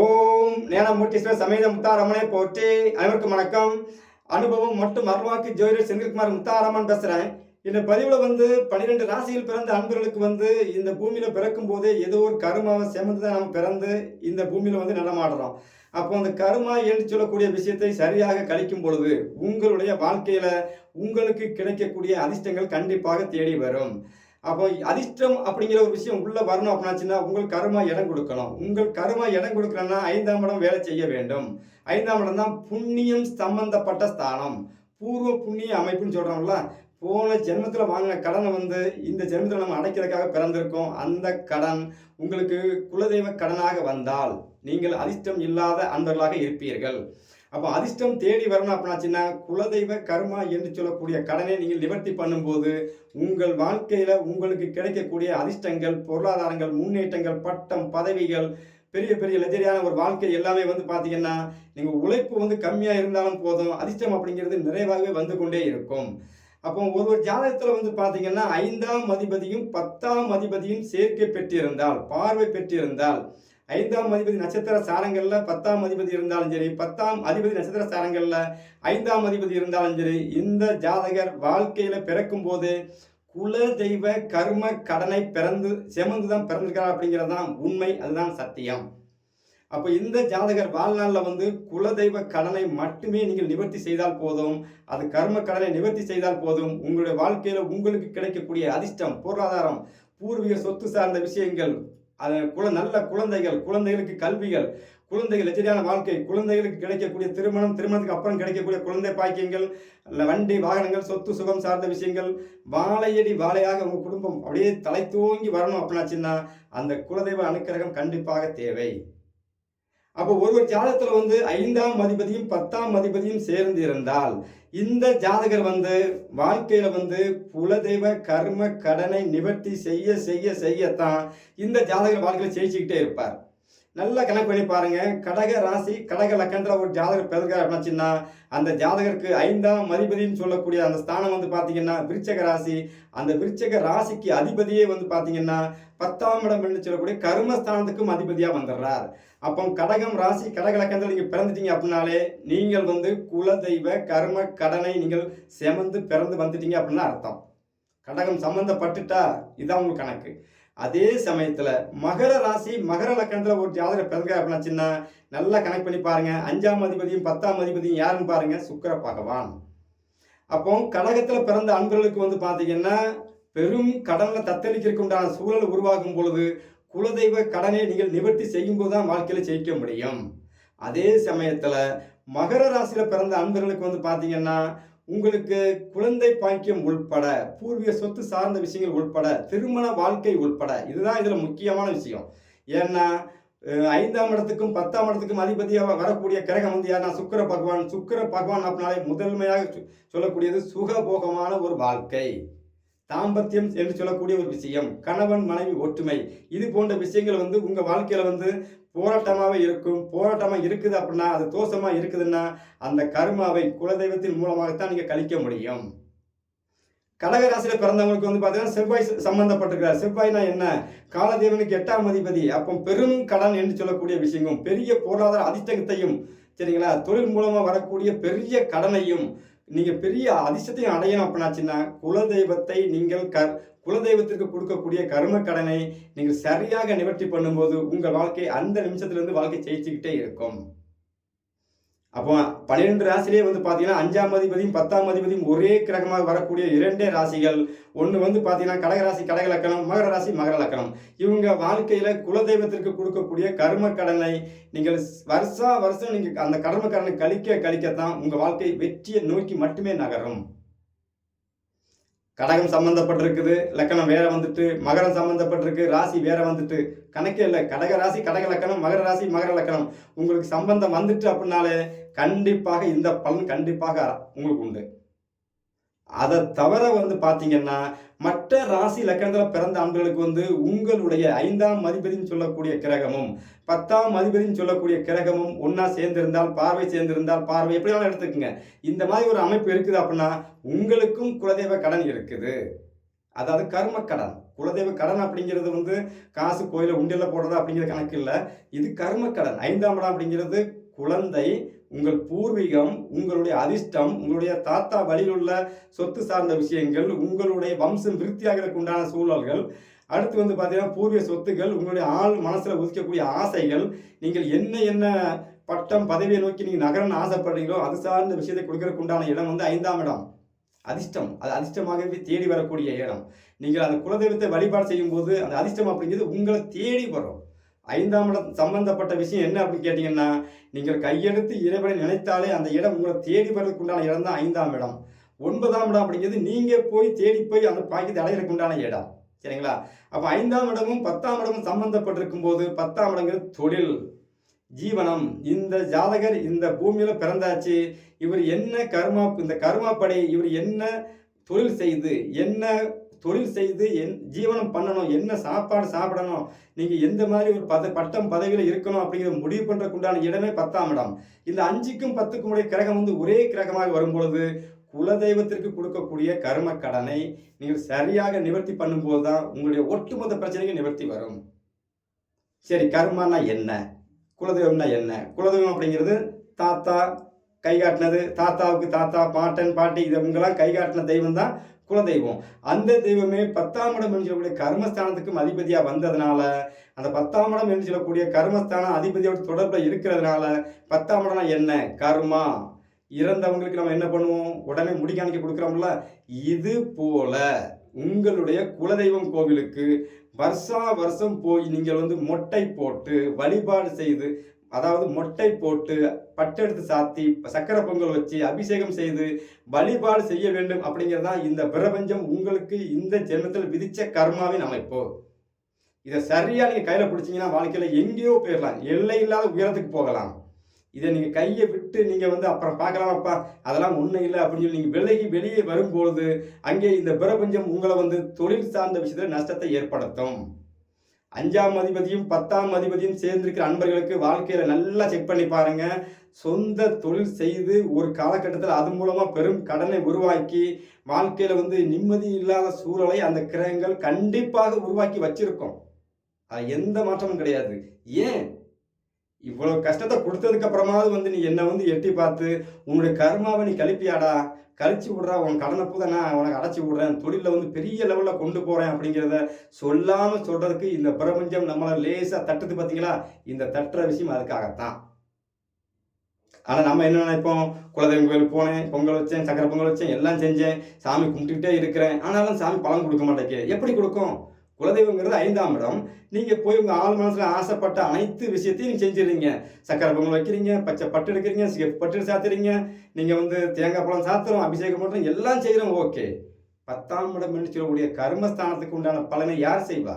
ஓம் ஞானமூர்த்தீஸ்வரர் சமேத முத்தாரம்மனை போற்றி அனைவருக்கும் வணக்கம். அனுபவம் மற்றும் அருள்வாக்கு ஜோதிடர் செந்தில்குமார் முத்தாரம்மன் பேசுகிறேன் இந்த பதிவில் வந்து பன்னிரெண்டு ராசியில் பிறந்த அன்பர்களுக்கு வந்து இந்த பூமியில் பிறக்கும் போதே ஏதோ ஒரு கருமாவை சேர்ந்து தான் நம்ம பிறந்து இந்த பூமியில் வந்து நடமாடுறோம். அப்போ அந்த கருமா என்று சொல்லக்கூடிய விஷயத்தை சரியாக கழிக்கும் பொழுது உங்களுடைய வாழ்க்கையில் உங்களுக்கு கிடைக்கக்கூடிய அதிர்ஷ்டங்கள் கண்டிப்பாக தேடி வரும். அப்போ அதிர்ஷ்டம் அப்படிங்கிற ஒரு விஷயம் உள்ள வரணும் அப்படின்னாச்சுன்னா உங்கள் கருமா இடம் கொடுக்கணும். உங்கள் கருமா இடம் கொடுக்கலன்னா ஐந்தாம் இடம் வேலை செய்ய வேண்டும். ஐந்தாம் இடம் தான் புண்ணியம் சம்பந்தப்பட்ட ஸ்தானம். பூர்வ புண்ணிய அமைப்புன்னு சொல்கிறோம்ல போன ஜென்மத்தில் வாங்கின கடனை வந்து இந்த ஜென்மத்தில் நம்ம அடைக்கிறதுக்காக பிறந்திருக்கோம். அந்த கடன் உங்களுக்கு குலதெய்வ கடனாக வந்தால் நீங்கள் அதிர்ஷ்டம் இல்லாத அன்பர்களாக இருப்பீர்கள். அப்போ அதிர்ஷ்டம் தேடி வரணும் அப்படின்னாச்சுன்னா குலதெய்வ கர்மா என்று சொல்லக்கூடிய கடனை நீங்கள் நிவர்த்தி பண்ணும்போது உங்கள் வாழ்க்கையில் உங்களுக்கு கிடைக்கக்கூடிய அதிர்ஷ்டங்கள் பொருளாதாரங்கள் முன்னேற்றங்கள் பட்டம் பதவிகள் பெரிய பெரிய லஜரியான ஒரு வாழ்க்கை எல்லாமே வந்து பார்த்தீங்கன்னா நீங்கள் உழைப்பு வந்து கம்மியாக இருந்தாலும் போதும் அதிர்ஷ்டம் அப்படிங்கிறது நிறைவாகவே வந்து கொண்டே இருக்கும். அப்போ ஒரு ஒரு ஜாதகத்தில் வந்து பார்த்தீங்கன்னா ஐந்தாம் அதிபதியும் பத்தாம் அதிபதியும் சேர்க்கை பெற்றிருந்தால் பார்வை பெற்றிருந்தால் ஐந்தாம் அதிபதி நட்சத்திர சாரங்களில் பத்தாம் அதிபதி இருந்தாலும் சரி பத்தாம் அதிபதி நட்சத்திர சாரங்களில் ஐந்தாம் அதிபதி இருந்தாலும் சரி இந்த ஜாதகர் வாழ்க்கையில் பிறக்கும் போது குல தெய்வ கர்ம கடனை பிறந்து செமந்து தான் பிறந்திருக்கிறார் அப்படிங்கிறது தான் உண்மை அதுதான் சத்தியம். அப்போ இந்த ஜாதகர் வாழ்நாளில் வந்து குலதெய்வ கடனை மட்டுமே நீங்கள் நிவர்த்தி செய்தால் போதும் அது கர்ம கடனை நிவர்த்தி செய்தால் போதும் உங்களுடைய வாழ்க்கையில் உங்களுக்கு கிடைக்கக்கூடிய அதிர்ஷ்டம் பொருளாதாரம் பூர்வீக சொத்து சார்ந்த விஷயங்கள் அது குல நல்ல குழந்தைகள் குழந்தைகளுக்கு கல்விகள் குழந்தைகள் எச்சரியான வாழ்க்கை குழந்தைகளுக்கு கிடைக்கக்கூடிய திருமணம் திருமணத்துக்கு அப்புறம் கிடைக்கக்கூடிய குழந்தை பாக்கியங்கள் வண்டி வாகனங்கள் சொத்து சுகம் சார்ந்த விஷயங்கள் வாழையடி வாழையாக உங்கள் குடும்பம் அப்படியே தலை தூங்கி வரணும் அப்படின்னாச்சுன்னா அந்த குலதெய்வ அனுக்கிரகம் கண்டிப்பாக தேவை. அப்போ ஒரு ஜாதகத்தில் வந்து ஐந்தாம் அதிபதியும் பத்தாம் அதிபதியும் சேர்ந்து இருந்தால் இந்த ஜாதகர் வந்து வாழ்க்கையில் வந்து குலதெய்வ கர்ம கடனை நிவர்த்தி செய்ய செய்ய செய்யத்தான் இந்த ஜாதகர் வாழ்க்கையில் ஜெயிச்சுக்கிட்டே இருப்பார். நல்லா கணக்கு பண்ணி பாருங்க. கடக ராசி கடக லக்கன்ற ஒரு ஜாதகர் பிறகுறார் அப்படின்னா அந்த ஜாதகருக்கு ஐந்தாம் அதிபதினு சொல்லக்கூடிய அந்த ஸ்தானம் வந்து பார்த்தீங்கன்னா விருச்சக ராசி. அந்த விருச்சக ராசிக்கு அதிபதியே வந்து பார்த்தீங்கன்னா பத்தாம் இடம் என்று சொல்லக்கூடிய கர்மஸ்தானத்துக்கும் அதிபதியாக வந்துடுறார். அப்போ கடகம் ராசி கடகலக்கத்தில் நீங்கள் பிறந்துட்டீங்க அப்படின்னாலே நீங்கள் வந்து குலதெய்வ கர்ம கடனை நீங்கள் செமந்து பிறந்து வந்துட்டீங்க அப்படின்னா அர்த்தம். கடகம் சம்மந்தப்பட்டுட்டா இதுதான் உங்களுக்கு கணக்கு. அதே சமயத்தில் மகர ராசி மகர லக்கணத்தில் ஒரு ஜாதகர் பிறங்க அப்படின்னாச்சுன்னா நல்லா கனெக்ட் பண்ணி பாருங்கள் அஞ்சாம் அதிபதியும் பத்தாம் அதிபதியும் யாருன்னு பாருங்கள் சுக்கர பகவான். அப்போ கடகத்தில் பிறந்த அன்பர்களுக்கு வந்து பார்த்தீங்கன்னா பெரும் கடனில் தத்தளிக்கிறதுக்கு உண்டான சூழல் உருவாகும் பொழுது குலதெய்வ கடனை நீங்கள் நிவர்த்தி செய்யும் போது தான் வாழ்க்கையில் ஜெயிக்க முடியும். அதே சமயத்தில் மகர ராசியில் பிறந்த அன்பர்களுக்கு வந்து பார்த்தீங்கன்னா உங்களுக்கு குழந்தை பாக்கியம் உள்பட பூர்வீக சொத்து சார்ந்த விஷயங்கள் உள்பட திருமண வாழ்க்கை உள்பட இதுதான் இதில் முக்கியமான விஷயம். ஏன்னா ஐந்தாம் இடத்துக்கும் பத்தாம் இடத்துக்கும் அதிபதியாக வரக்கூடிய கிரகம் வந்து யாருன்னா சுக்கர பகவான். சுக்கர பகவான் அப்படின்னாலே முதன்மையாக சொல்லக்கூடியது சுகபோகமான ஒரு வாழ்க்கை. தாம்பத்தியம் என்று சொல்லக்கூடிய ஒரு விஷயம். கணவன் மனைவி ஒற்றுமை. இது போன்ற விஷயங்கள் வந்து உங்கள் வாழ்க்கையில் வந்து போராட்டமாகவே இருக்கும். போராட்டமாக இருக்குது அப்படின்னா அது தோஷமாக இருக்குதுன்னா அந்த கருமாவை குலதெய்வத்தின் மூலமாகத்தான் நீங்கள் கழிக்க முடியும். கடகராசியில் பிறந்தவங்களுக்கு வந்து பார்த்தீங்கன்னா செவ்வாய் சம்பந்தப்பட்டிருக்கிறார். செவ்வாய்னா என்ன? காலதேவனுக்கு எட்டாம் அதிபதி. அப்போ பெரும் கடன் என்று சொல்லக்கூடிய விஷயங்களும் பெரிய பொருளாதார அதிர்ஷ்டத்தையும் சரிங்களா? தொழில் மூலமாக வரக்கூடிய பெரிய கடனையும் நீங்கள் பெரிய அதிர்ஷ்டத்தையும் அடையணும் அப்படின்னாச்சுன்னா குலதெய்வத்தை நீங்கள் க குலதெய்வத்திற்கு கொடுக்கக்கூடிய கர்ம கடனை நீங்கள் சரியாக நிவர்த்தி பண்ணும்போது உங்கள் வாழ்க்கை அந்த நிமிஷத்துலேருந்து வாழ்க்கை ஜெயிச்சுக்கிட்டே இருக்கும். அப்போ பன்னிரெண்டு ராசிலே வந்து பார்த்தீங்கன்னா அஞ்சாம் அதிபதியும் பத்தாம் அதிபதியும் ஒரே கிரகமாக வரக்கூடிய இரண்டே ராசிகள். ஒன்று வந்து பார்த்தீங்கன்னா கடகராசி கடக லக்கணம் மகர ராசி மகர லக்கணம். இவங்க வாழ்க்கையில் குலதெய்வத்திற்கு கொடுக்கக்கூடிய கர்ம கடனை நீங்கள் வருஷா வருஷம் நீங்கள் அந்த கர்ம கடனை கழிக்க கழிக்கத்தான் உங்கள் வாழ்க்கை வெற்றியை நோக்கி மட்டுமே நகரும். கடகம் சம்மந்தப்பட்டிருக்குது லக்கணம் வேற வந்துட்டு மகரம் சம்மந்தப்பட்டிருக்கு ராசி வேற வந்துட்டு. கணக்கே இல்லை. கடக ராசி கடக லக்கணம் மகர ராசி மகர லக்கணம். உங்களுக்கு சம்பந்தம் வந்துட்டு அப்படின்னாலே கண்டிப்பாக இந்த பலன் கண்டிப்பாக உங்களுக்கு உண்டு. அதை தவிர வந்து பார்த்தீங்கன்னா மற்ற ராசி லக்கணத்தில் பிறந்த ஆண்களுக்கு வந்து உங்களுடைய ஐந்தாம் அதிபதினு சொல்லக்கூடிய கிரகமும் பத்தாம் அதிபதினு சொல்லக்கூடிய கிரகமும் ஒன்றா சேர்ந்திருந்தால் பார்வை சேர்ந்திருந்தால் பார்வை எப்படி வேணாலும் எடுத்துக்கோங்க. இந்த மாதிரி ஒரு அமைப்பு இருக்குது அப்படின்னா உங்களுக்கும் குலதெய்வ கடன் இருக்குது. அதாவது கர்ம கடன். குலதெய்வ கடன் அப்படிங்கிறது வந்து காசு கோயில உண்டியில் போடுறது அப்படிங்கிற கணக்கு இல்லை. இது கர்ம கடன். ஐந்தாம் இடம் அப்படிங்கிறது குழந்தை உங்கள் பூர்வீகம் உங்களுடைய அதிர்ஷ்டம் உங்களுடைய தாத்தா வழியில் உள்ள சொத்து சார்ந்த விஷயங்கள் உங்களுடைய வம்சம் விருத்தியாகிறதுக்கு உண்டான சூழல்கள். அடுத்து வந்து பார்த்தீங்கன்னா பூர்வீக சொத்துகள் உங்களுடைய ஆள் மனசில் உதிக்கக்கூடிய ஆசைகள். நீங்கள் என்ன என்ன பட்டம் பதவியை நோக்கி நீங்கள் நகரன்னு ஆசைப்படுறீங்களோ அது சார்ந்த விஷயத்தை கொடுக்கறதுக்கு உண்டான இடம் வந்து ஐந்தாம் இடம். அதிர்ஷ்டம். அது அதிர்ஷ்டமாகவே தேடி வரக்கூடிய இடம். நீங்கள் அந்த குலதெய்வத்தை வழிபாடு செய்யும் போது அந்த அதிர்ஷ்டம் அப்படிங்கிறது உங்களை தேடி வரும். ஐந்தாம் இடம் சம்பந்தப்பட்ட விஷயம் என்ன அப்படின்னு கேட்டிங்கன்னா நீங்கள் கையெடுத்து இறைவனை நினைத்தாலே அந்த இடம் உங்களை தேடி வர்றதுக்கு உண்டான இடம் தான் ஐந்தாம் இடம். ஒன்பதாம் இடம் அப்படிங்கிறது நீங்கள் போய் தேடி போய் அந்த பாக்கியத்தை அடையிறதுக்கு உண்டான இடம். சரிங்களா? அப்போ ஐந்தாம் இடமும் பத்தாம் இடமும் சம்பந்தப்பட்டிருக்கும் போது பத்தாம் இடங்கிறது தொழில் ஜீவனம். இந்த ஜாதகர் இந்த பூமியில பிறந்தாச்சு. இவர் என்ன கர்மா இந்த கருமாப்படை இவர் என்ன தொழில் செய்து என்ன தொழில் செய்து என் ஜீவனம் பண்ணணும் என்ன சாப்பாடு சாப்பிடணும் நீங்கள் எந்த மாதிரி ஒரு பத பட்டம் பதவியில் இருக்கணும் அப்படிங்கிற முடிவு பண்ணுறதுக்குண்டான இடமே பத்தாம் இடம். இந்த அஞ்சுக்கும் பத்துக்கும் உடைய கிரகம் வந்து ஒரே கிரகமாக வரும் பொழுது குலதெய்வத்திற்கு கொடுக்கக்கூடிய கர்ம கடனை நீங்கள் சரியாக நிவர்த்தி பண்ணும்போது தான் உங்களுடைய ஒட்டுமொத்த பிரச்சனைக்கு நிவர்த்தி வரும். சரி கர்மானா என்ன? குலதெய்வம்னா என்ன? குலதெய்வம் அப்படிங்கிறது தாத்தா கை காட்டினது தாத்தாவுக்கு தாத்தா பாட்டன் பாட்டி இவங்கெல்லாம் கை காட்டின தெய்வம் தான் குலதெய்வம். அந்த தெய்வமே பத்தாம் இடம் என்று சொல்லக்கூடிய கர்மஸ்தானத்துக்கும் அதிபதியாக வந்ததுனால அந்த பத்தாம் இடம் என்று சொல்லக்கூடிய கர்மஸ்தானம் அதிபதியோட தொடர்பில் இருக்கிறதுனால பத்தாம் இடம்னா என்ன? கர்மா. இறந்தவங்களுக்கு நம்ம என்ன பண்ணுவோம்? உடனே முடிக்காணிக்க கொடுக்குறோம்ல? இது போல உங்களுடைய குலதெய்வம் கோவிலுக்கு வருஷா வருஷம் போய் நீங்கள் வந்து மொட்டை போட்டு வழிபாடு செய்து அதாவது மொட்டை போட்டு பட்டெடுத்து சாத்தி சக்கரை பொங்கல் வச்சு அபிஷேகம் செய்து வழிபாடு செய்ய வேண்டும் அப்படிங்கிறது தான் இந்த பிரபஞ்சம் உங்களுக்கு இந்த ஜென்மத்தில் விதிச்ச கர்மாவின் அமைப்பு. இதை சரியாக நீங்கள் கையில் பிடிச்சீங்கன்னா வாழ்க்கையில் எங்கேயோ போயிடலாம். எல்லை இல்லாத உயரத்துக்கு போகலாம். இதை நீங்கள் கையை விட்டு நீங்கள் வந்து அப்புறம் பார்க்கலாமாப்பா அதெல்லாம் ஒன்றும் இல்லை அப்படின்னு சொல்லி நீங்கள் விலகி வெளியே வரும்பொழுது அங்கே இந்த பிரபஞ்சம் உங்களை வந்து தொழில் சார்ந்த விஷயத்தில் நஷ்டத்தை ஏற்படுத்தும். அஞ்சாம் அதிபதியும் பத்தாம் அதிபதியும் சேர்ந்திருக்கிற அன்பர்களுக்கு வாழ்க்கையில் நல்லா செக் பண்ணி பாருங்க. சொந்த தொழில் செய்து ஒரு காலகட்டத்தில் அது மூலமாக பெரும் கடனை உருவாக்கி வாழ்க்கையில் வந்து நிம்மதி இல்லாத சூழலை அந்த கிரகங்கள் கண்டிப்பாக உருவாக்கி வச்சிருக்கோம். அது எந்த மாற்றமும் கிடையாது. ஏன்? இவ்வளோ கஷ்டத்தை கொடுத்ததுக்கு அப்புறமாவது வந்து நீ என்னை வந்து எட்டி பார்த்து உன்னுடைய கர்மாவை நீ கழிப்பியாடா? கழிச்சு விட்றா உன் கடனை பூத நான் உனக்கு அடைச்சி விட்றேன். தொழிலில் வந்து பெரிய லெவலில் கொண்டு போகிறேன் அப்படிங்கிறத சொல்லாமல் சொல்கிறதுக்கு இந்த பிரபஞ்சம் நம்மளை லேசாக தட்டுது பார்த்தீங்களா இந்த தட்டுற விஷயம் அதுக்காகத்தான். ஆனால் நம்ம என்ன நினைப்போம்? குலதெய்வம் கோயிலுக்கு போனேன் பொங்கல் வச்சேன் சக்கரை பொங்கல் வச்சேன் எல்லாம் செஞ்சேன் சாமி கும்பிட்டுக்கிட்டே இருக்கிறேன். ஆனாலும் சாமி பலன் கொடுக்க மாட்டேங்க எப்படி கொடுக்கும்? குலதெய்வங்கிறது ஐந்தாம் இடம். நீங்கள் போய் உங்கள் ஆள் மனசில் ஆசைப்பட்ட அனைத்து விஷயத்தையும் நீங்கள் செஞ்சிடுறீங்க. சக்கரை பொங்கல் வைக்கிறீங்க பச்சை பட்டு எடுக்கிறீங்க சிகப்பு பட்டு சாத்துறீங்க. நீங்கள் வந்து தேங்காய் பழம் சாத்துறோம் அபிஷேகம் பண்ணுறோம் எல்லாம் செய்கிறோம் ஓகே. பத்தாம் இடம் என்று சொல்லக்கூடிய கர்மஸ்தானத்துக்கு உண்டான பலனை யார் செய்வா?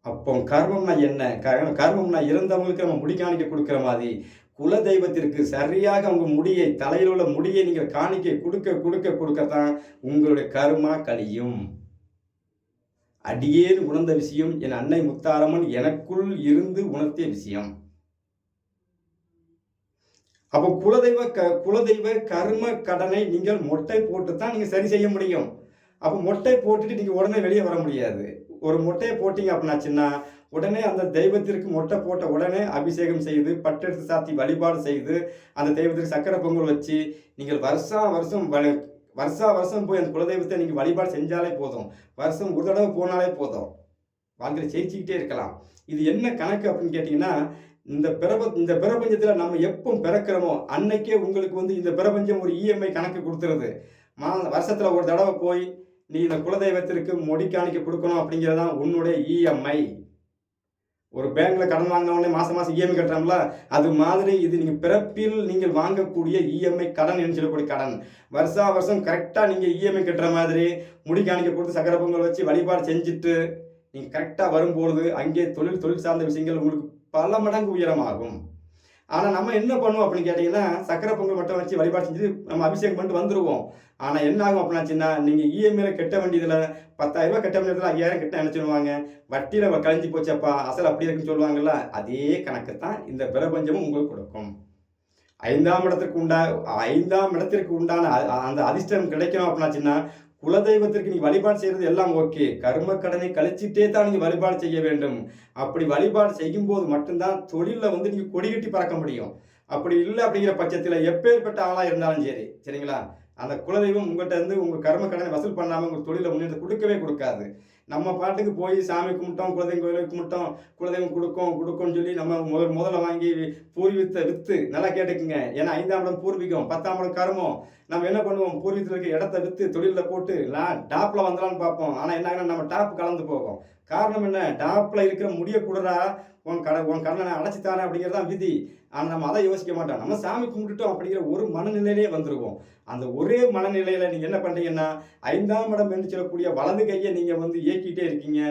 அப்போ கர்மம்னா என்ன? கர்ம- கர்மம்னா இறந்தவங்களுக்கு நம்ம முடி காணிக்க கொடுக்குற மாதிரி. குல தெய்வத்திற்கு சரியாக உங்கள் முடியை தலையில் உள்ள முடியை நீங்கள் காணிக்க கொடுக்க கொடுக்க கொடுக்கத்தான் உங்களுடைய கர்மா கழியும் அடியேன் உணர்ந்த விஷயம் என் அன்னை முத்தாரம்மன் எனக்குள் இருந்து உணர்த்திய விஷயம். அப்போ குலதெய்வ க குலதெய்வ கர்ம கடனை நீங்கள் மொட்டை போட்டு தான் நீங்கள் சரி செய்ய முடியும். அப்போ மொட்டை போட்டுட்டு நீங்கள் உடனே வெளியே வர முடியாது. ஒரு மொட்டையை போட்டீங்க அப்படின்னாச்சுன்னா உடனே அந்த தெய்வத்திற்கு மொட்டை போட்ட உடனே அபிஷேகம் செய்து பட்டெடுத்து சாத்தி வழிபாடு செய்து அந்த தெய்வத்திற்கு சக்கரை பொங்கல் வச்சு நீங்கள் வருஷம் வருஷம் வ- வருஷா வருஷம் போய் அந்த குலதெய்வத்தை நீங்கள் வழிபாடு செஞ்சாலே போதும். வருஷம் ஒரு தடவை போனாலே போதும். வாழ்க்கையில் ஜெயிச்சுக்கிட்டே இருக்கலாம். இது என்ன கணக்கு அப்படின்னு கேட்டிங்கன்னா இந்த பிரப இந்த பிரபஞ்சத்தில் நம்ம எப்போ பிறக்கிறோமோ அன்னைக்கே உங்களுக்கு வந்து இந்த பிரபஞ்சம் ஒரு இஎம்ஐ கணக்கு கொடுத்துருது. மா வருஷத்தில் ஒரு தடவை போய் நீ இந்த குலதெய்வத்திற்கு மொடி காணிக்க கொடுக்கணும் அப்படிங்கிறதான் உன்னுடைய இஎம்ஐ. ஒரு பேங்க்ல கடன் வாங்கின மாதம் மாசம் மாசம் இஎம்ஐ கட்டுறோம்ல அது மாதிரி இது நீங்க பிறப்பில் நீங்கள் வாங்கக்கூடிய இஎம்ஐ கடன் என்று சொல்லக்கூடிய கடன். வருஷா வருஷம் கரெக்டாக நீங்கள் இஎம்ஐ கட்டுற மாதிரி முடி காணிக்க கொடுத்து சக்கர பொங்கல் வச்சு வழிபாடு செஞ்சுட்டு நீங்கள் கரெக்டாக வரும்பொழுது அங்கே தொழில் தொழில் சார்ந்த விஷயங்கள் உங்களுக்கு பல மடங்கு உயரமாகும். ஆனால் நம்ம என்ன பண்ணுவோம் அப்படின்னு கேட்டிங்கன்னா சக்கரை பொங்கல் மட்டும் வச்சு வழிபாடு செஞ்சு நம்ம அபிஷேகம் பண்ணிட்டு வந்துருவோம். ஆனால் என்ன ஆகும் அப்படின்னாச்சுன்னா நீங்கள் இஎம்ஐயில் கட்ட வேண்டியதில் பத்தாயிரரூபா கட்ட வேண்டியதில் ஐயாயிரம் கட்ட நினச்சிடுவாங்க வட்டியில் கழிஞ்சு போச்சப்பா அசல் அப்படி இருக்குன்னு சொல்லுவாங்கல்ல அதே கணக்கு தான் இந்த பிரபஞ்சமும் உங்களுக்கு கொடுக்கும். ஐந்தாம் இடத்திற்கு உண்டா ஐந்தாம் இடத்திற்கு உண்டான அ- அந்த அதிர்ஷ்டம் கிடைக்கணும் அப்படின்னாச்சுன்னா குலதெய்வத்திற்கு நீ வழிபாடு செய்யறது எல்லாம் ஓகே. கர்ம கடனை கழிச்சிட்டே தான் நீங்க வழிபாடு செய்ய வேண்டும். அப்படி வழிபாடு செய்யும் போது மட்டும்தான் தொழில வந்து நீங்க கொடி கட்டி பறக்க முடியும். அப்படி இல்லை அப்படிங்கிற பட்சத்தில் எப்பேற்பட்ட ஆளாக இருந்தாலும் சரி. சரிங்களா? அந்த குலதெய்வம் உங்கள்கிட்ட இருந்து உங்கள் கர்ம கடனை வசூல் பண்ணாமல் உங்கள் தொழிலை முன்னேற்ற கொடுக்கவே கொடுக்காது. நம்ம பாட்டுக்கு போய் சாமி கும்பிட்டோம் குலதெய்வம் கோயிலுக்கு கும்பிட்டோம் குலதெய்வம் கொடுக்கும் கொடுக்கும்னு சொல்லி நம்ம முதல் முதல்ல வாங்கி பூர்வீகத்தை விற்று நல்லா கேட்டுக்குங்க. ஏன்னா ஐந்தாம் இடம் பூர்வீகம் பத்தாம் இடம் கர்மம். நம்ம என்ன பண்ணுவோம்? பூர்வீகத்தில் இருக்க இடத்த விற்று தொழிலில் போட்டு நான் டாப்பில் வந்துடலாம்னு பார்ப்போம். ஆனால் என்ன நம்ம டாப் கலந்து போகும். காரணம் என்ன? டாப்பில் இருக்கிற முடிய கூடரா உன் கடை உன் கடனை அடைச்சி தானே அப்படிங்கிறது தான் விதி. ஆனால் நம்ம அதை யோசிக்க மாட்டோம். நம்ம சாமி கும்பிட்டுட்டோம் அப்படிங்கிற ஒரு மனநிலையிலே வந்துருவோம். அந்த ஒரே மனநிலையில் நீங்கள் என்ன பண்ணுறீங்கன்னா ஐந்தாம் இடம் என்று சொல்லக்கூடிய வலது கையை நீங்கள் வந்து இயக்கிட்டே இருக்கீங்க.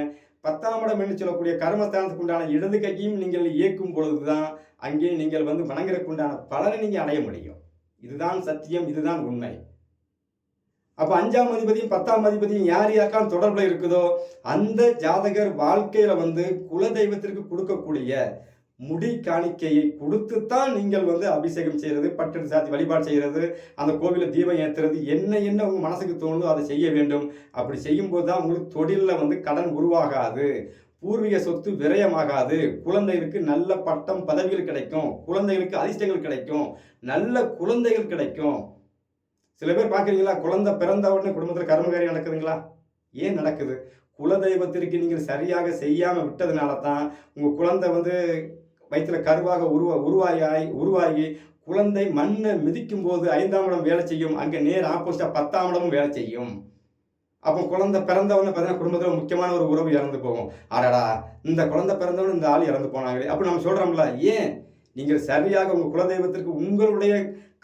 பத்தாம் இடம் என்று சொல்லக்கூடிய கர்மஸ்தானத்துக்கு உண்டான இடது கையையும் நீங்கள் இயக்கும் பொழுது தான் அங்கே நீங்கள் வந்து வணங்குறதுக்கு உண்டான பலனை நீங்கள் அடைய முடியும். இதுதான் சத்தியம் இதுதான் உண்மை. அப்போ அஞ்சாம் அதிபதியும் பத்தாம் அதிபதியும் யார் யாருக்கான தொடர்பில் இருக்குதோ அந்த ஜாதகர் வாழ்க்கையில் வந்து குலதெய்வத்திற்கு கொடுக்கக்கூடிய முடி காணிக்கையை கொடுத்து தான் நீங்கள் வந்து அபிஷேகம் செய்கிறது பட்டு சாத்தி வழிபாடு செய்கிறது அந்த கோவிலில் தீபம் ஏத்துறது என்ன என்ன உங்கள் மனசுக்கு தோணுதோ அதை செய்ய வேண்டும். அப்படி செய்யும்போது தான் உங்களுக்கு தொழிலில் வந்து கடன் உருவாகாது. பூர்வீக சொத்து விரயமாகாது. குழந்தைகளுக்கு நல்ல பட்டம் பதவிகள் கிடைக்கும். குழந்தைகளுக்கு அதிர்ஷ்டங்கள் கிடைக்கும். நல்ல குழந்தைகள் கிடைக்கும். சில பேர் பார்க்குறீங்களா? குழந்தை பிறந்த உடனே குடும்பத்தில் கர்மகாரி நடக்குதுங்களா? ஏன் நடக்குது? குலதெய்வத்திற்கு நீங்கள் சரியாக செய்யாமல் விட்டதுனால தான் உங்கள் குழந்தை வந்து வயிற்றில் கருவாக உருவா உருவாகி உருவாகி குழந்தை மண்ணை மிதிக்கும் போது ஐந்தாம் இடம் வேலை செய்யும். அங்கே நேர் ஆப்போசிட்டாக பத்தாம் இடமும் வேலை செய்யும். அப்போ குழந்தை பிறந்தவொடனே பார்த்தீங்கன்னா குடும்பத்தில் முக்கியமான ஒரு உறவு இறந்து போகும். அடடா இந்த குழந்தை பிறந்தவொடனே இந்த ஆள் இறந்து போனாங்களே. அப்போ நம்ம சொல்கிறோம்ல ஏன்? நீங்கள் சரியாக உங்கள் குலதெய்வத்திற்கு உங்களுடைய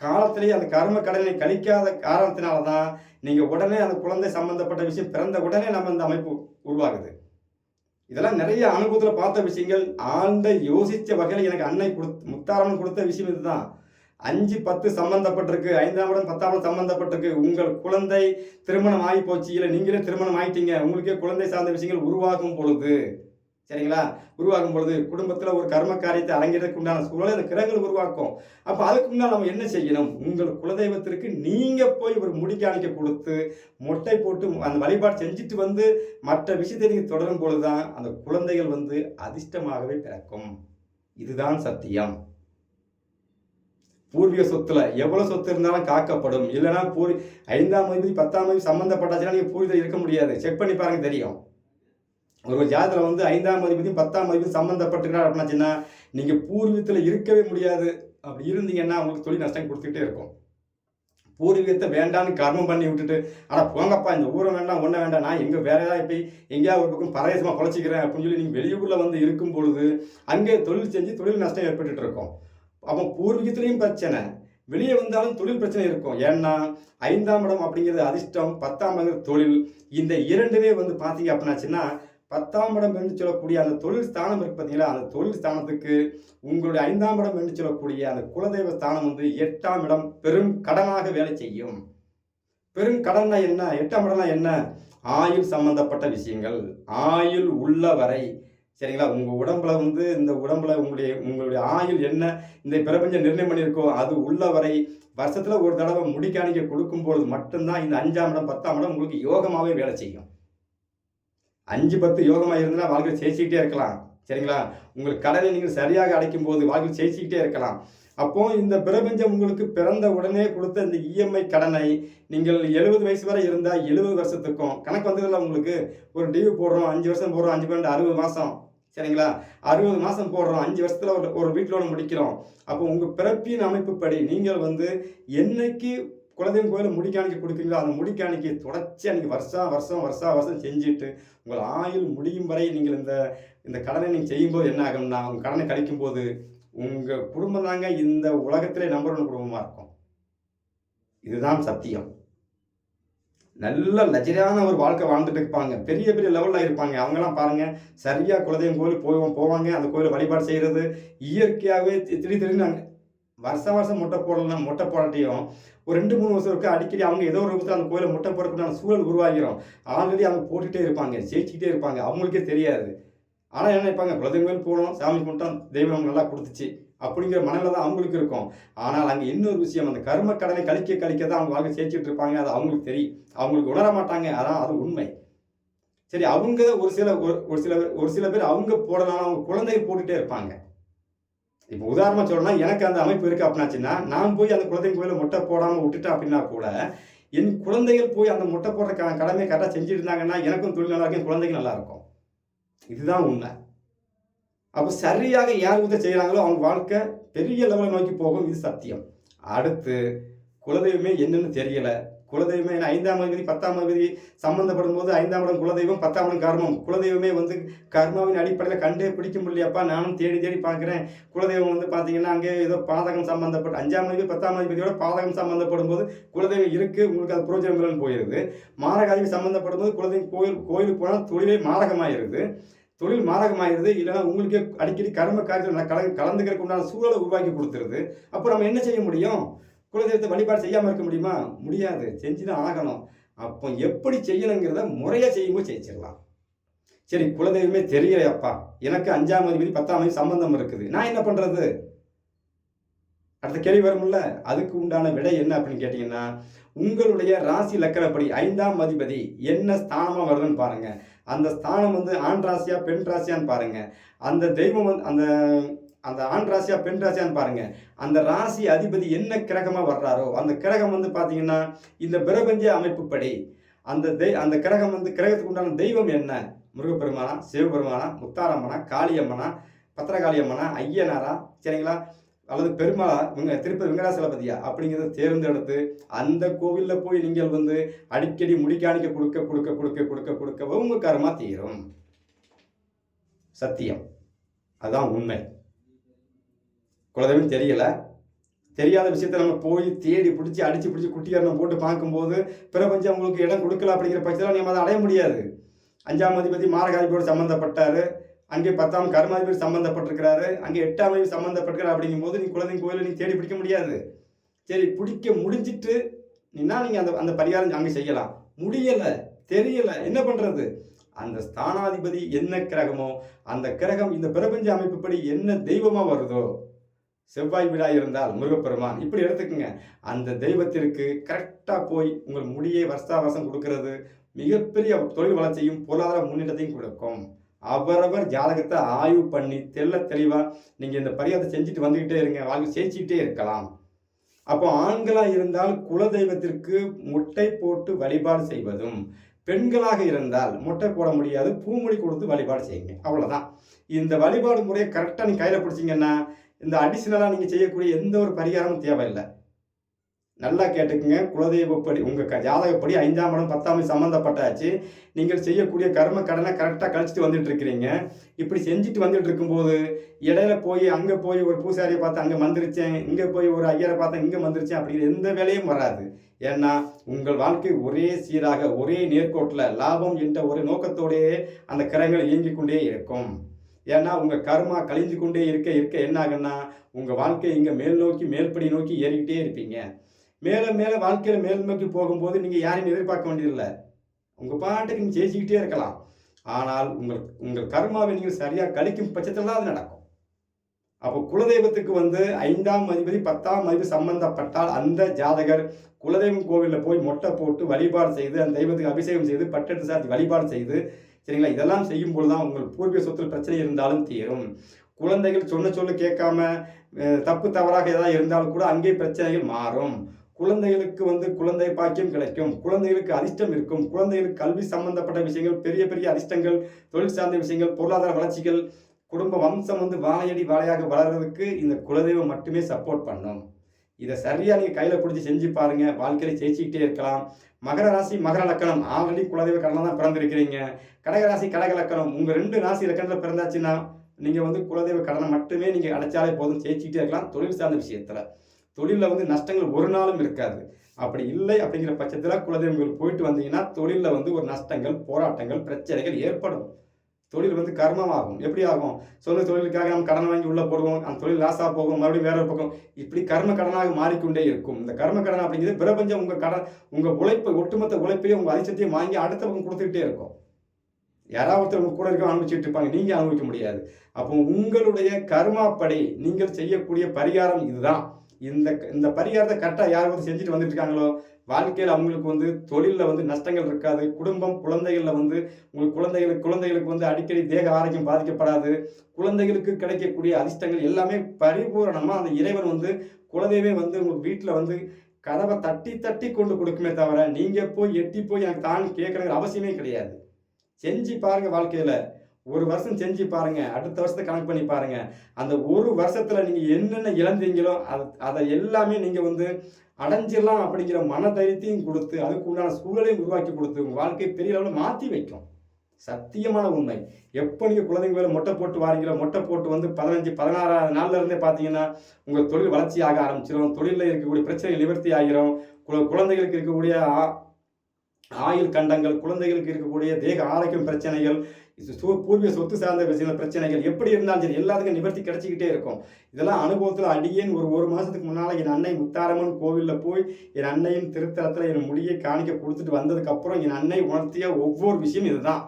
காலத்திலேயே அந்த கர்ம கடனை கழிக்காத காரணத்தினால தான் நீங்கள் உடனே அந்த குழந்தை சம்பந்தப்பட்ட விஷயம் பிறந்த உடனே நம்ம அந்த அமைப்பு உருவாகுது. இதெல்லாம் நிறைய அனுபவத்தில் பார்த்த விஷயங்கள். ஆழ்ந்த யோசித்த வகையில் எனக்கு அன்னை கொடுத்து முத்தாரம்மன் கொடுத்த விஷயம் இதுதான். அஞ்சு பத்து சம்மந்தப்பட்டிருக்கு ஐந்தாம் இடம் பத்தாம் இடம் சம்மந்தப்பட்டிருக்கு உங்கள் குழந்தை திருமணம் ஆகி போச்சு. இல்லை நீங்களே திருமணம் ஆயிட்டீங்க. உங்களுக்கே குழந்தை சார்ந்த விஷயங்கள் உருவாகும் பொழுது சரிங்களா? உருவாகும் பொழுது குடும்பத்தில் ஒரு கர்ம காரியத்தை அரங்கிறதுக்கு உண்டான சூழலை அந்த கிரகங்கள் உருவாக்கும். அப்போ அதுக்கு முன்னால் நம்ம என்ன செய்யணும்? உங்கள் குலதெய்வத்திற்கு நீங்கள் போய் ஒரு முடிக்காணிக்க கொடுத்து மொட்டை போட்டு அந்த வழிபாடு செஞ்சுட்டு வந்து மற்ற விஷயத்தை நீங்கள் தொடரும் பொழுது தான் அந்த குழந்தைகள் வந்து அதிர்ஷ்டமாகவே பிறக்கும். இதுதான் சத்தியம். பூர்வீக சொத்துல எவ்வளோ சொத்து இருந்தாலும் காக்கப்படும். இல்லைன்னா பூர்வீ ஐந்தாம் மதிப்பு பத்தாம் மதிப்பு சம்மந்தப்பட்டாச்சுன்னா நீங்கள் பூர்வீகம் இருக்க முடியாது. செக் பண்ணி பாருங்க தெரியும். ஒரு ஜாதத்தில் வந்து ஐந்தாம் மதிப்பு பத்தாம் மதிப்பு சம்மந்தப்பட்டிருக்கிறார் அப்படின்னாச்சுன்னா நீங்கள் பூர்வீகத்தில் இருக்கவே முடியாது. அப்படி இருந்தீங்கன்னா உங்களுக்கு தொழில் நஷ்டம் கொடுத்துக்கிட்டே இருக்கும். பூர்வீகத்தை வேண்டான்னு கர்மம் பண்ணி விட்டுட்டு ஆனால் போங்கப்பா இந்த ஊரை வேண்டாம் ஒன்றை வேண்டாம் நான் எங்கே வேற ஏதாவது போய் எங்கேயாவது ஒரு பக்கம் பரதேசமாக குழச்சிக்கிறேன் அப்படின்னு சொல்லி நீங்கள் வெளியூரில் வந்து இருக்கும் பொழுது அங்கே தொழில் செஞ்சு தொழில் நஷ்டம் ஏற்பட்டுட்டு இருக்கும். அப்போ பூர்வீகத்துலேயும் பிரச்சனை. வெளியே வந்தாலும் தொழில் பிரச்சனை இருக்கும். ஏன்னா ஐந்தாம் இடம் அப்படிங்கிறது அதிர்ஷ்டம் பத்தாம் இடம் தொழில். இந்த இரண்டுமே வந்து பார்த்தீங்க அப்படின்னாச்சுன்னா பத்தாம் இடம் என்று சொல்லக்கூடிய அந்த தொழில் ஸ்தானம் இருக்கு பார்த்தீங்களா அந்த தொழில் ஸ்தானத்துக்கு உங்களுடைய ஐந்தாம் இடம் என்று சொல்லக்கூடிய அந்த குலதெய்வ ஸ்தானம் வந்து எட்டாம் இடம் பெரும் கடனாக வேலை செய்யும். பெரும் கடன்னா என்ன? எட்டாம் இடம்னா என்ன? ஆயுள் சம்பந்தப்பட்ட விஷயங்கள். ஆயுள் உள்ள வரை சரிங்களா? உங்கள் உடம்புல வந்து இந்த உடம்புல உங்களுடைய உங்களுடைய ஆயுள் என்ன? இந்த பிரபஞ்சம் நிர்ணயம் பண்ணியிருக்கோ அது உள்ள வரை வருஷத்தில் ஒரு தடவை முடிக்காணிக்க கொடுக்கும்பொழுது மட்டும்தான் இந்த அஞ்சாம் இடம் பத்தாம் இடம் உங்களுக்கு யோகமாகவே வேலை செய்யும். அஞ்சு பத்து யோகமாக இருந்தால் வாழ்க்கையில் ஜெயிச்சிக்கிட்டே இருக்கலாம். சரிங்களா? உங்கள் கடனை நீங்கள் சரியாக அடைக்கும் போது வாழ்க்கையில் ஜெயிச்சிக்கிட்டே இருக்கலாம். அப்போ இந்த பிரபஞ்சம் உங்களுக்கு பிறந்த உடனே கொடுத்த இந்த இஎம்ஐ கடனை நீங்கள் எழுபது வயசு வரை இருந்தால் எழுபது வருஷத்துக்கும் கணக்கு வந்ததில்ல உங்களுக்கு ஒரு டியூ போடுறோம் அஞ்சு வருஷம் போடுறோம் அஞ்சு பன்னெண்டு அறுபது மாதம் சரிங்களா? அறுபது மாதம் போடுறோம் அஞ்சு வருஷத்தில் ஒரு ஒரு வீட்டிலோட முடிக்கிறோம். அப்போ உங்கள் பிறப்பின் அமைப்புப்படி நீங்கள் வந்து என்னைக்கு குலதெய்வம் கோயிலில் முடிக்காணிக்க கொடுக்குறீங்களோ அந்த முடிக்காணிக்கை தொடர்ச்சியாக நீங்கள் வருஷம் வருஷம் வருஷம் வருஷம் செஞ்சுட்டு உங்கள் ஆயுள் முடியும் வரை நீங்கள் இந்த இந்த கடனை நீங்கள் செய்யும்போது என்ன ஆகும்னா உங்கள் கடனை கழிக்கும் போது உங்கள் குடும்பம் தாங்க இந்த உலகத்திலே நம்பர் ஒன் குடும்பமாக இருக்கும். இதுதான் சத்தியம். நல்ல லஜரியான ஒரு வாழ்க்கை வாழ்ந்துட்டு இருப்பாங்க. பெரிய பெரிய லெவலில் இருப்பாங்க. அவங்கெல்லாம் பாருங்கள் சரியாக குலதெய்வம் கோயில் போவோம் போவாங்க அந்த கோயிலை வழிபாடு செய்கிறது இயற்கையாகவே திடீர் திடீர்னு வருஷம் வருஷம் முட்டை போடலாம் முட்டை போடாட்டியும் ஒரு ரெண்டு மூணு வருஷம் இருக்கு அடிக்கடி அவங்க ஏதோ ஒரு ரூபத்தில் அந்த கோயிலை முட்டை போடக்கூடாத சூழல் உருவாகிரும் ஆல்ரெடி அவங்க போட்டுகிட்டே இருப்பாங்க ஜெயிச்சுக்கிட்டே இருப்பாங்க. அவங்களுக்கே தெரியாது. ஆனால் என்ன நினைப்பாங்க? குலதெய்வங்கள் போனோம் சாமி கும்பிட்டோம் தெய்வம் அவங்க நல்லா கொடுத்துச்சு. அப்படிங்கிற மனதில் தான் அவங்களுக்கு இருக்கும். ஆனால் அங்கே இன்னொரு விஷயம் அந்த கர்ம கடனை கழிக்க கழிக்க தான் அவங்க வாழ்க்கை சேர்த்துட்டு இருப்பாங்க. அது அவங்களுக்கு தெரியும். அவங்களுக்கு உணர மாட்டாங்க. அதான் அது உண்மை. சரி அவங்க ஒரு சில ஒரு ஒரு சில ஒரு சில பேர் அவங்க போடலாம் அவங்க குழந்தைய போட்டுகிட்டே இருப்பாங்க. இப்போ உதாரணம் சொல்லணும்னா எனக்கு அந்த அமைப்பு இருக்குது அப்படின்னாச்சுன்னா நான் போய் அந்த குலதெய்வம் கோயில முட்டை போடாமல் விட்டுட்டேன் அப்படின்னா கூட என் குழந்தைகள் போய் அந்த மொட்டை போடுற க கடமையை கரெக்டாக செஞ்சுட்டு இருந்தாங்கன்னா எனக்கும் தொழில் நல்லா இருக்கும் குழந்தைங்க நல்லா இருக்கும். இதுதான் உண்மை. அப்போ சரியாக யார் உதவி செய்கிறாங்களோ அவங்க வாழ்க்கை பெரிய லெவலை நோக்கி போகும் இது சத்தியம். அடுத்து குலதெய்வமே என்னென்னு தெரியலை. குலதெய்வமே ஐந்தாம் அதிபதி பத்தாம் அதிபதி சம்மந்தப்படும் போது ஐந்தாம் இடம் குலதெய்வம் பத்தாம் இடம் கர்மம். குலதெய்வமே வந்து கர்மாவின் அடிப்படையில் கண்டே பிடிக்க முடியலையாப்பா நானும் தேடி தேடி பார்க்குறேன். குலதெய்வம் வந்து பார்த்தீங்கன்னா அங்கே ஏதோ பாதகம் சம்மந்தப்பட்ட அஞ்சாம் அதிபதி பத்தாம் அதிபதியோட பாதகம் சம்பந்தப்படும் போது குலதெய்வம் இருக்குது உங்களுக்கு அது புரோஜனம் இல்லைன்னு போயிருது. மாரகாதிபதி சம்மந்தப்படும் போது குலதெய்வம் கோயில் கோயிலுக்கு போனால் தொழிலே மாரகமாயிருது. தொழில் மாரகமாயிருது. இல்லைன்னா உங்களுக்கே அடிக்கடி கர்ம காரியத்தில் கல கலந்துக்கிறதுக்கு உண்டான சூழலை உருவாக்கி கொடுத்துருது. அப்போ நம்ம என்ன செய்ய முடியும்? குலதெய்வத்தை வழிபாடு செய்யாமல் இருக்க முடியுமா? முடியாது. செஞ்சு தான் ஆகணும். அப்போ எப்படி செய்யணுங்கிறத முறையாக செய்யும்போது ஜெயிச்சிடலாம் சரி குலதெய்வமே தெரியலையப்பா. எனக்கு அஞ்சாம் அதிபதி பத்தாம் அதிபதி சம்பந்தம் இருக்குது. நான் என்ன பண்ணுறது அடுத்த கேள்வி வரும்ல. அதுக்கு உண்டான விடை என்ன அப்படின்னு கேட்டிங்கன்னா உங்களுடைய ராசி லக்கணப்படி ஐந்தாம் அதிபதி என்ன ஸ்தானமாக வருதுன்னு பாருங்கள் அந்த ஸ்தானம் வந்து ஆண் ராசியா பெண் ராசியான்னு பாருங்கள் அந்த தெய்வம் வந்து அந்த அந்த ஆண் ராசியா பெண் ராசியான்னு பாருங்க. அந்த ராசி அதிபதி என்ன கிரகமா வர்றாரோ அந்த கிரகம் வந்து பாத்தீங்கன்னா இந்த பிரபஞ்ச அமைப்புப்படி. அந்த தெய் அந்த கிரகம் வந்து கிரகத்துக்கு உண்டான தெய்வம் என்ன? முருகப்பெருமானா சிவபெருமானா முத்தாரம்மனா காளியம்மனா பத்திரகாளியம்மனா ஐயனாரா சரிங்களா? அல்லது பெருமாளா இவங்க திருப்பதி வெங்கடாசலபதியா? அப்படிங்கிறத தேர்ந்தெடுத்து அந்த கோவிலில் போய் நீங்கள் வந்து அடிக்கடி முடிக்காணிக்க கொடுக்க கொடுக்க கொடுக்க கொடுக்க கொடுக்க உங்க கருமா தீரும். சத்தியம். அதுதான் உண்மை. குலதெய்வம் தெரியலை. தெரியாத விஷயத்த நம்ம போய் தேடி பிடிச்சி அடித்து பிடிச்சி குட்டியாரம் போட்டு பார்க்கும்போது பிரபஞ்சம் உங்களுக்கு இடம் கொடுக்கல அப்படிங்கிற பட்சத்தில் நம்ம அதை அடைய முடியாது. அஞ்சாம் அதிபதி மாரகாதிபதியோடு சம்மந்தப்பட்டார் அங்கே பத்தாம் கர்மாதிபதி சம்மந்தப்பட்டிருக்கிறாரு அங்கே எட்டாம் அதிபதி சம்மந்தப்பட்டிருக்கிறார் அப்படிங்கும்போது நீ குலதெய்வம் கோயிலை நீ தேடி பிடிக்க முடியாது. சரி பிடிக்க முடிஞ்சிட்டு நீனா நீங்கள் அந்த அந்த பரிகாரம் அங்கே செய்யலாம். முடியலை தெரியல என்ன பண்ணுறது அந்த ஸ்தானாதிபதி என்ன கிரகமோ அந்த கிரகம் இந்த பிரபஞ்ச அமைப்புப்படி என்ன தெய்வமாக வருதோ செவ்வாய் விழா இருந்தால் முருகப்பெருமான். இப்படி எடுத்துக்கோங்க. அந்த தெய்வத்திற்கு கரெக்டாக போய் உங்கள் முடியை வருஷா வருஷம் கொடுக்கறது மிகப்பெரிய தொழில் வளர்ச்சியும் பொருளாதார முன்னேற்றத்தையும் கொடுக்கும். அவரவர் ஜாதகத்தை ஆய்வு பண்ணி தெள்ள தெளிவாக நீங்கள் இந்த பரிகாரத்தை செஞ்சுட்டு வந்துக்கிட்டே இருங்க. வாழ்க்கை ஜெயிச்சுக்கிட்டே இருக்கலாம். அப்போ ஆண்களாக இருந்தால் குலதெய்வத்திற்கு முட்டை போட்டு வழிபாடு செய்வதும் பெண்களாக இருந்தால் முட்டை போட முடியாது பூமொழி கொடுத்து வழிபாடு செய்யுங்க. அவ்வளோதான் இந்த வழிபாடு முறையை கரெக்டாக நீங்கள் கையில் பிடிச்சிங்கன்னா இந்த அடிஷ்னலாக நீங்கள் செய்யக்கூடிய எந்த ஒரு பரிகாரமும் தேவையில்லை. நல்லா கேட்டுக்குங்க. குலதெய்வப்படி உங்கள் க ஜாதகப்படி ஐந்தாம் இடம் பத்தாம் சம்மந்தப்பட்டாச்சு நீங்கள் செய்யக்கூடிய கர்ம கடனை கரெக்டாக கழிச்சிட்டு வந்துட்டு இருக்கிறீங்க இப்படி செஞ்சுட்டு வந்துட்டு இருக்கும்போது இடையில போய் அங்கே போய் ஒரு பூசாரியை பார்த்து அங்கே மந்திரிச்சேன். இங்கே போய் ஒரு ஐயரை பார்த்தேன் இங்கே மந்திரிச்சேன். அப்படிங்கிற எந்த வேலையும் வராது. ஏன்னா உங்கள் வாழ்க்கை ஒரே சீராக ஒரே நேர்கோட்டில் லாபம் என்ற ஒரு நோக்கத்தோடையே அந்த கிரகங்கள் இயங்கிக் கொண்டே இருக்கும். ஏன்னா உங்கள் கர்மா கழிஞ்சு கொண்டே இருக்க இருக்க என்ன ஆகுன்னா உங்கள் வாழ்க்கை இங்கே மேல் நோக்கி மேல்படி நோக்கி ஏறிக்கிட்டே இருப்பீங்க. மேலே மேலே வாழ்க்கையில் மேல் நோக்கி போகும்போது நீங்கள் யாரையும் எதிர்பார்க்க வேண்டியதில்லை. உங்கள் பாட்டுக்கு நீங்கள் ஜெயிச்சுக்கிட்டே இருக்கலாம். ஆனால் உங்கள் உங்கள் கர்மாவை நீங்கள் சரியாக கழிக்கும் பட்சத்தில் தான் அது நடக்கும். அப்போ குலதெய்வத்துக்கு வந்து ஐந்தாம் அதிபதி பத்தாம் அதிபதி சம்பந்தப்பட்டால் அந்த ஜாதகர் குலதெய்வம் கோவிலில் போய் மொட்டை போட்டு வழிபாடு செய்து அந்த தெய்வத்துக்கு அபிஷேகம் செய்து பட்டெடுத்து சாத்தி வழிபாடு செய்து சரிங்களா? இதெல்லாம் செய்யும் பொழுது தான் உங்கள் பூர்வீக சொத்தில் பிரச்சனை இருந்தாலும் தீரும். குழந்தைகள் சொன்ன சொல்ல கேட்காம தப்பு தவறாக ஏதாவது இருந்தாலும் கூட அங்கே பிரச்சனைகள் மாறும். குழந்தைகளுக்கு வந்து குழந்தை பாக்கியம் கிடைக்கும். குழந்தைகளுக்கு அதிர்ஷ்டம் இருக்கும். குழந்தைகளுக்கு கல்வி சம்பந்தப்பட்ட விஷயங்கள் பெரிய பெரிய அதிர்ஷ்டங்கள் தொழில் சார்ந்த விஷயங்கள் பொருளாதார வளர்ச்சிகள் குடும்ப வம்சம் வந்து வாழையடி வாழையாக வளர்றதுக்கு இந்த குலதெய்வம் மட்டுமே சப்போர்ட் பண்ணும். இதை சரியா நீங்க கையில பிடிச்சி செஞ்சு பாருங்க. வாழ்க்கையில ஜெயிச்சுக்கிட்டே இருக்கலாம். மகர ராசி மகர லக்கணம். ஆல்ரெடி குலதெய்வ கடனம் தான் பிறந்திருக்கிறீங்க. கடக ராசி கடக லக்கணம். உங்க ரெண்டு ராசி லக்கணத்துல பிறந்தாச்சுன்னா நீங்க வந்து குலதெய்வ கடனை மட்டுமே நீங்க அடைச்சாலே போதும். ஜெயிச்சுக்கிட்டே இருக்கலாம். தொழில் சார்ந்த விஷயத்துல. தொழிலில் வந்து நஷ்டங்கள் ஒரு நாளும் இருக்காது. அப்படி இல்லை அப்படிங்கிற பட்சத்தில் குலதெய்வங்கள் போயிட்டு வந்தீங்கன்னா தொழிலில் வந்து ஒரு நஷ்டங்கள் போராட்டங்கள் பிரச்சனைகள் ஏற்படும். தொழில் வந்து கர்மமாகும். எப்படி ஆகும்? சொந்த தொழிலுக்காக நம்ம கடன் வாங்கி உள்ளே போடுவோம் அந்த தொழில் லாஸாக போகும் மறுபடியும் வேற ஒரு பக்கம். இப்படி கர்ம கடனாக மாறிக்கொண்டே இருக்கும். இந்த கர்ம கடன் அப்படிங்கிறது பிரபஞ்சம் உங்கள் கடன் உங்கள் உழைப்பை ஒட்டுமொத்த உழைப்பையும் உங்கள் அதிசயத்தையும் வாங்கி அடுத்த பக்கம் கொடுத்துக்கிட்டே இருக்கும். யாராவது ஒருத்தர் உங்கள் கூட இருக்க அனுபவிச்சுட்டு இருப்பாங்க. நீங்கள் அனுபவிக்க முடியாது. அப்போ உங்களுடைய கர்மாப்படி நீங்கள் செய்யக்கூடிய பரிகாரம் இதுதான். இந்த இந்த பரிகாரத்தை கரெக்டாக யார் வந்து செஞ்சுட்டு வந்துட்டு இருக்காங்களோ வாழ்க்கையில் அவங்களுக்கு வந்து தொழிலில் வந்து நஷ்டங்கள் இருக்காது. குடும்பம் குழந்தைகளில் வந்து உங்களுக்கு குழந்தைகளுக்கு குழந்தைகளுக்கு வந்து அடிக்கடி தேக ஆரோக்கியம் பாதிக்கப்படாது. குழந்தைகளுக்கு கிடைக்கக்கூடிய அதிர்ஷ்டங்கள் எல்லாமே பரிபூரணமாக அந்த இறைவன் வந்து குழந்தையவே வந்து உங்கள் வீட்டில் வந்து கதவை தட்டி தட்டி கொண்டு கொடுக்குமே தவிர நீங்கள் போய் எட்டி போய் எனக்கு தான் கேட்குறங்கிற அவசியமே கிடையாது. செஞ்சு பாருங்கள் வாழ்க்கையில். ஒரு வருஷம் செஞ்சு பாருங்க. அடுத்த வருஷத்தை கணக்கு பண்ணி பாருங்க. அந்த ஒரு வருஷத்துல நீங்க என்னென்ன இழந்தீங்களோ அது அதை எல்லாமே நீங்க வந்து அடைஞ்சிடலாம் அப்படிங்கிற மன தைரியத்தையும் கொடுத்து அதுக்கு உண்டான சூழலையும் உருவாக்கி கொடுத்து உங்கள் வாழ்க்கையை பெரிய அளவில் மாற்றி வைக்கும். சத்தியமான உண்மை. எப்போ நீங்கள் குழந்தைங்க மேலே மொட்டை போட்டு வாரீங்களோ மொட்டை போட்டு வந்து பதினஞ்சு பதினாறாவது நாள்ல இருந்தே பார்த்தீங்கன்னா உங்கள் தொழில் வளர்ச்சி ஆக ஆரம்பிச்சிடும் தொழிலில் இருக்கக்கூடிய பிரச்சனைகள் நிவர்த்தி ஆகிரும். கு- குழந்தைகளுக்கு இருக்கக்கூடிய ஆ- ஆயுள் கண்டங்கள் குழந்தைகளுக்கு இருக்கக்கூடிய தேக ஆரோக்கியம் பிரச்சனைகள் பூர்வீக சொத்து சார்ந்த விஷயங்கள் பிரச்சனைகள் எப்படி இருந்தாலும் சரி எல்லாத்துக்கும் நிவர்த்தி கிடைச்சிக்கிட்டே இருக்கும். இதெல்லாம் அனுபவத்தில் அடியேன் ஒரு ஒரு மாதத்துக்கு முன்னால் என் அன்னை முத்தாரம்மன் கோவிலில் போய் என் அன்னையின் திருத்தலத்தில் என் முடியை காணிக்க கொடுத்துட்டு வந்ததுக்கப்புறம் என் அன்னை உணர்த்திய ஒவ்வொரு விஷயம் இதுதான்.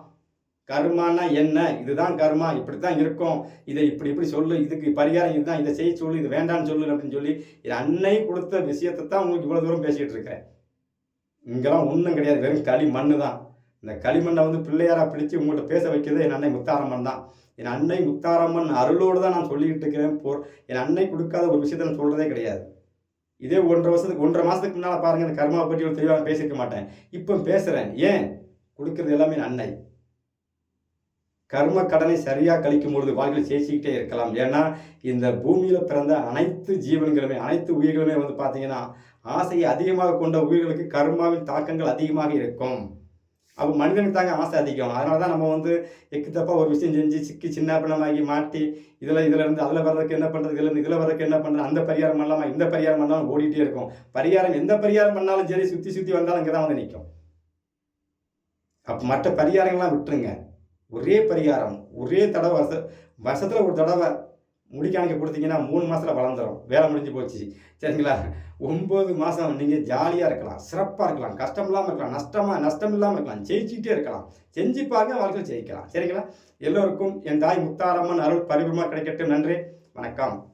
கர்மானா என்ன? இதுதான் கர்மா. இப்படி தான் இருக்கும். இதை இப்படி இப்படி சொல்லு. இதுக்கு பரிகாரம் இதுதான். இதை செய்ய சொல்லு. இது வேண்டாம்னு சொல்லு அப்படின்னு சொல்லி என் அன்னை கொடுத்த விஷயத்தை தான் உங்களுக்கு இவ்வளோ தூரம் பேசிகிட்டு இருக்கேன் இங்கெல்லாம் ஒன்றும் கிடையாது. வெறும் களி மண்ணு தான் இந்த களிமண்ணை வந்து பிள்ளையாராக பிடிச்சு உங்கள்கிட்ட பேச வைக்கிறது என் அன்னை முத்தாரம்மன் தான். என் அன்னை முத்தாரம்மன் அருளோடு தான் நான் சொல்லிக்கிட்டு இருக்கிறேன். போ என் அன்னை கொடுக்காத ஒரு விஷயத்தை நான் சொல்கிறதே கிடையாது. இதே ஒன்றரை வருஷத்துக்கு ஒன்றரை மாதத்துக்கு முன்னால் பாருங்கள் இந்த கர்மா பற்றி ஒரு தெளிவாக பேசியிருக்க மாட்டேன். இப்போ பேசுகிறேன் ஏன்? கொடுக்கறது எல்லாமே என் அன்னை. கர்ம கடனை சரியாக கழிக்கும் பொழுது வாழ்க்கையில் சேசிக்கிட்டே இருக்கலாம். ஏன்னா இந்த பூமியில் பிறந்த அனைத்து ஜீவன்களுமே அனைத்து உயிர்களுமே வந்து பார்த்தீங்கன்னா ஆசையை அதிகமாக கொண்ட உயிர்களுக்கு கர்மாவின் தாக்கங்கள் அதிகமாக இருக்கும். அப்போ மனிதனுக்கு தாங்க ஆசை அதிகம். அதனால தான் நம்ம வந்து எக்கு தப்பாக ஒரு விஷயம் செஞ்சு சிக்கி சின்ன பின்னமாகி மாட்டி இதில் இதில் இருந்து அதில் வர்றதுக்கு என்ன பண்ணுறது இதில் இருந்து இதில் வர்றதுக்கு என்ன பண்ணுறது அந்த பரிகாரம் பண்ணலாமா இந்த பரிகாரம் பண்ணாலும் ஓடிட்டே இருக்கும். பரிகாரம் எந்த பரிகாரம் பண்ணாலும் சரி சுற்றி சுற்றி வந்தாலும் இங்கே தான் வந்து நிற்கும் அப்போ மற்ற பரிகாரங்கள்லாம் விட்டுருங்க. ஒரே பரிகாரம் ஒரே தடவை வருஷ வருஷத்தில் ஒரு தடவை முடிக்காணிக்க கொடுத்தீங்கன்னா மூணு மாதத்தில் வளர்ந்துடும் வேலை முடிஞ்சு போச்சு. சரிங்களா? ஒம்பது மாதம் நீங்கள் ஜாலியாக இருக்கலாம். சிறப்பாக இருக்கலாம். கஷ்டம் இல்லாமல் இருக்கலாம். நஷ்டமாக நஷ்டம் இல்லாமல் இருக்கலாம். ஜெயிச்சுக்கிட்டே இருக்கலாம். செஞ்சு பாருங்க வாழ்க்கையில் ஜெயிக்கலாம். சரிங்களா? எல்லோருக்கும் என் தாய் முத்தாரம்மன் அருள் பரிபமாக கிடைக்கட்டும். நன்றி. வணக்கம்.